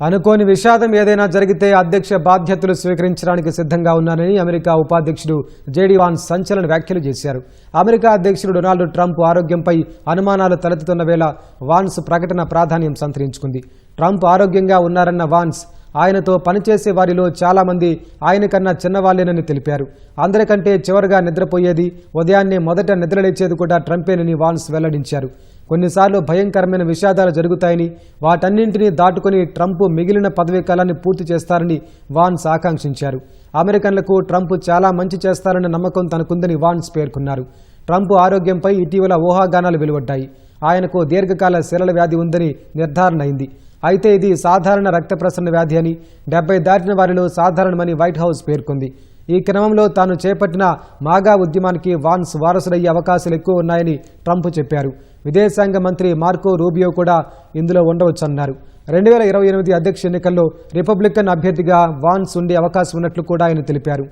అనుకోని విషాదం ఏదైనా జరిగితే అధ్యక్ష బాధ్యతలు స్వీకరించడానికి సిద్ధంగా ఉన్నానని అమెరికా ఉపాధ్యక్షుడు జేడీవాన్ సంచలన వ్యాఖ్యలు చేశారు. అమెరికా అధ్యక్షుడు డొనాల్డ్ ట్రంప్ ఆరోగ్యంపై అనుమానాలు తలెత్తుతున్న వేళ వాన్స్ ప్రకటన ప్రాధాన్యం సంతరించుకుంది. ట్రంప్ ఆరోగ్యంగా ఉన్నారన్న వాన్స్ ఆయనతో పనిచేసే వారిలో చాలామంది ఆయనకన్నా ఆయన కన్నా చిన్నవాళ్ళేనని తెలిపారు. అందరికంటే చివరిగా నిద్రపోయేది ఉదయాన్నే మొదట నిద్రలేచేది కూడా ట్రంపేనని వాన్స్ వెల్లడించారు. కొన్నిసార్లు భయంకరమైన విషాదాలు జరుగుతాయని వాటన్నింటినీ దాటుకుని ట్రంప్ మిగిలిన పదవీ కాలాన్ని పూర్తి చేస్తారని వాన్స్ ఆకాంక్షించారు. అమెరికన్లకు ట్రంప్ చాలా మంచి చేస్తారన్న నమ్మకం తనకుందని వాన్స్ పేర్కొన్నారు. ట్రంప్ ఆరోగ్యంపై ఇటీవల ఊహాగానాలు వెలువడ్డాయి. ఆయనకు దీర్ఘకాల శిలల వ్యాధి ఉందని నిర్ధారణ అయింది. అయితే ఇది సాధారణ రక్త ప్రసరణ వ్యాధి అని డెబ్బై దాటిన వారిలో సాధారణమని వైట్ హౌస్ పేర్కొంది. ఈ క్రమంలో తాను చేపట్టిన మాగా ఉద్యమానికి వాన్స్ వారసులయ్యే అవకాశాలు ఎక్కువ ఉన్నాయని ట్రంప్ చెప్పారు. విదేశాంగ మంత్రి మార్కో రూబియో కూడా ఇందులో ఉండవచ్చన్నారు. రెండు వేల ఇరవై ఎనిమిది అధ్యక్ష ఎన్నికల్లో రిపబ్లికన్ అభ్యర్థిగా వాన్స్ ఉండే అవకాశం ఉన్నట్లు కూడా ఆయన తెలిపారు.